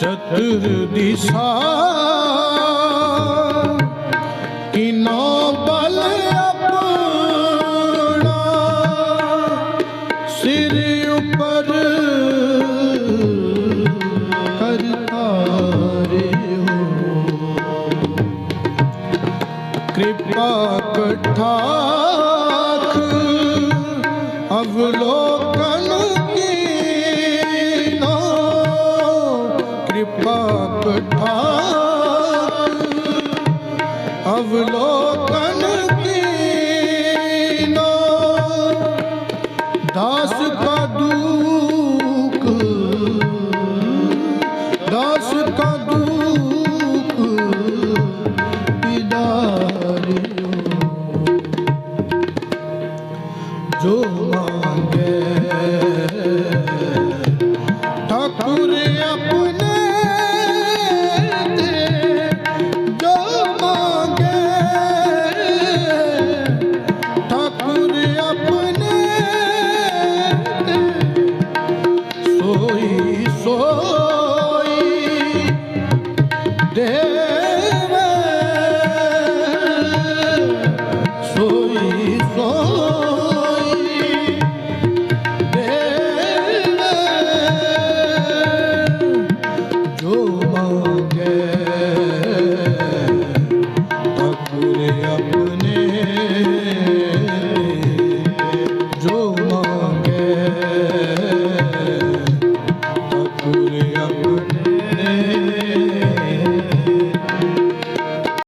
ਚਤੁਰ ਦਿਸ਼ਾ। ਕਿਨੋ ਬਲ ਆਪਣਾ ਸਿਰ ਉਪਰ ਕਰਤਾਰੇ ਹੋ ਕਿਰਪਾ ਕਠਾਖ ਜੋ ਮੰਗੇ। ਠਾਕੁਰ ਆਪਣਾ yeah.